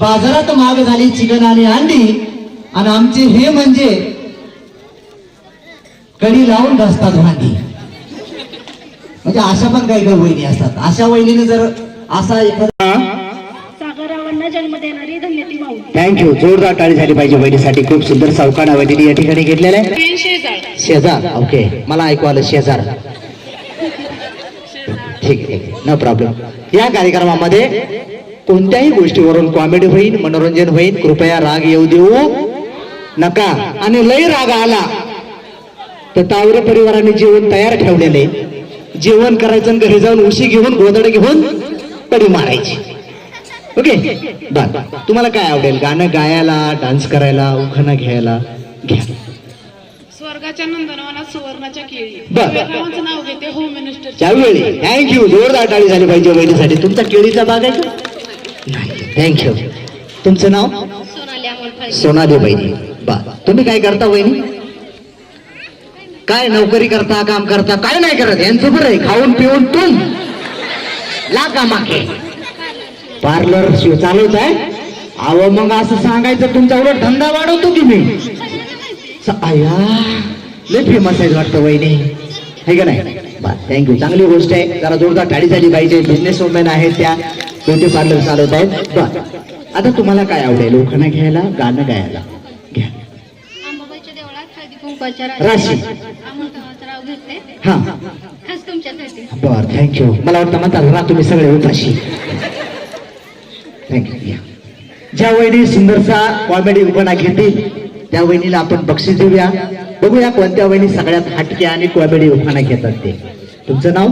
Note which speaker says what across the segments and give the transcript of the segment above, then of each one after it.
Speaker 1: बाजारात माग झाली चिकन आणि अंडी. आणि आमचे हे म्हणजे कडी लावून बसतात भांडी. म्हणजे अशा पण काही काही वहिनी असतात. अशा वहिनीने जर असा एखादा
Speaker 2: सागरावांना जन्म देणारी
Speaker 3: थँक्यू जोरदार टाळी झाली पाहिजे वहिनीसाठी. खूप सुंदर सावकाना वहिनी या ठिकाणी घेतलेला आहे. शेजार. ओके मला ऐकू आलं शेजार. ठीक आहे. नो प्रॉब्लेम या कार्यक्रमामध्ये कोणत्याही गोष्टीवरून कॉमेडी होईल मनोरंजन होईल कृपया राग येऊ देऊ. नका. आणि लय राग आला तर तावरे परिवाराने जेवण तयार ठेवलेले. जेवण करायचं घरी जाऊन उशी घेऊन गोदड घेऊन कडी मारायची. ओके बर तुम्हाला काय आवडेल? गाणं गायला डान्स करायला उखाणा घ्यायला घ्या.
Speaker 2: स्वर्गाच्या नंदनवनात सुवर्णाच्या केळी. नाव घेते होम मिनिस्टर
Speaker 3: त्यावेळी. थँक्यू जोरदार टाळी झाली पाहिजे वहिनीसाठी. तुमचा केळीचा बाग आहे का? नाही. थँक्यू तुमचं नाव?
Speaker 2: सोनाली
Speaker 3: वहिनी बा तुम्ही काय करता वहिनी? काय नोकरी करता काम करता काय नाही करत? यांचं बरं आहे. खाऊन पिऊन तुम. लागा मागे पार्लर शिव चालवत आहे. अहो मग असं सांगायचं तुमचा उलट धंदा वाढवतो की मी? लय फेमस आहे वाटतं वहिनी. हे का नाही? बा थँक्यू चांगली गोष्ट आहे. जरा जोरदार गाडी झाली पाहिजे. बिझनेस वुमेन आहेत त्या. ब्युटी पार्लर चालवत आहेत? बर. आता तुम्हाला काय आवडेल? उखाणा घ्यायला गाणं गायला? घ्या.
Speaker 2: अंबाबाईच्या देवळात हळदी कुंकवाच्या
Speaker 3: राशी. हा.
Speaker 2: खास तुमच्यासाठी.
Speaker 3: बर थँक्यू मला वाटतं म्हणतात ना तुम्ही सगळे उपाशी थँक्यू या. ज्या वहिनी सुंदरसा कॉमेडी उखाणा घेतील त्या वहिनीला आपण बक्षीस देऊया. बघूया कोणत्या वहिनी सगळ्यात हटके आणि कॉमेडी उखाणा घेतात ते. तुमचं नाव?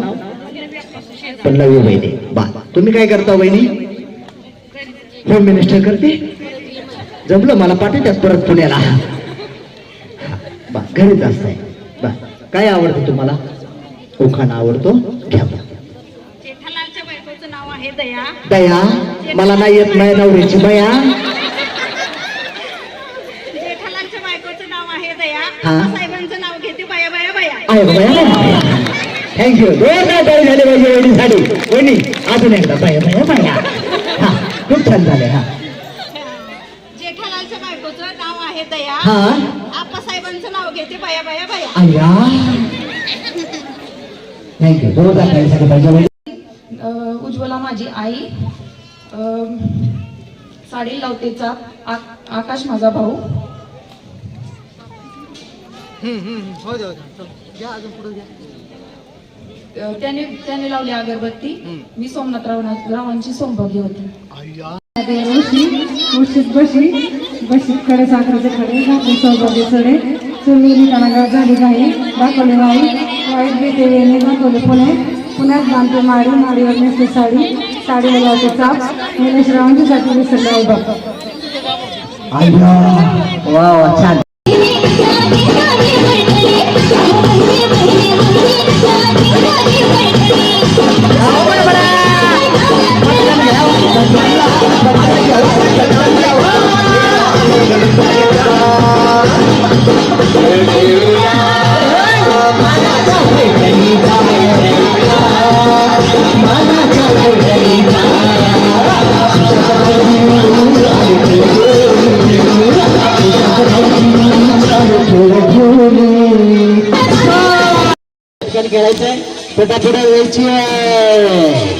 Speaker 3: पल्लवी वहिनी बा तुम्ही काय करता वहिनी? होम मिनिस्टर करते? जमलं मला पाठवत्यात परत पुण्याला. बा घरीच असताय. बा काय आवडतं तुम्हाला? उखाणा आवडतो? घ्या
Speaker 2: नाव आहे दया.
Speaker 3: दया? मला नाही येत नाही नवरीची बया
Speaker 2: जेठालालच्या बायकोचं नाव आहे दया.
Speaker 3: हा.
Speaker 2: साहेबांचं नाव घेते बाया बाया बाया.
Speaker 3: आहे बया. थँक्यू जोरदार ताळी झाली पाहिजे वहिनीसाठी. वहिनी अजून एकदा बया बया बया हा. खूप छान झाले हा.
Speaker 2: जेठालालच्या बायकोचं नाव आहे दया.
Speaker 3: हा.
Speaker 2: आप्पासाहेबांचं नाव घेते बाया बाया बाया.
Speaker 3: अय्या. थँक्यू झाली पाहिजे
Speaker 4: उज्ज्वला माझी आई. साडी लावतेचा आकाश माझा भाऊ. अ, त्याने त्याने लावली अगरबत्ती मी सोमनाथ राव रावांची सोमभोगी होती
Speaker 5: उशीत बशी बशी कडे साखरेचे खडे घातले सौभाग्य चढे चुरलेली कानागाव झाली घाई दाखवले वाई वाईट येणे दाखवले पुणे पुण्यात बांधते माडी माडीवर नेसते साडी साडीला लावते चाप निलेश रावणजीसाठी विसरले आई बाप
Speaker 3: वा वा छान खेळायचंय फटाफट यायची आहे.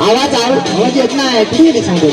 Speaker 3: आवाज आवाज येत नाही. कुठे सांगतो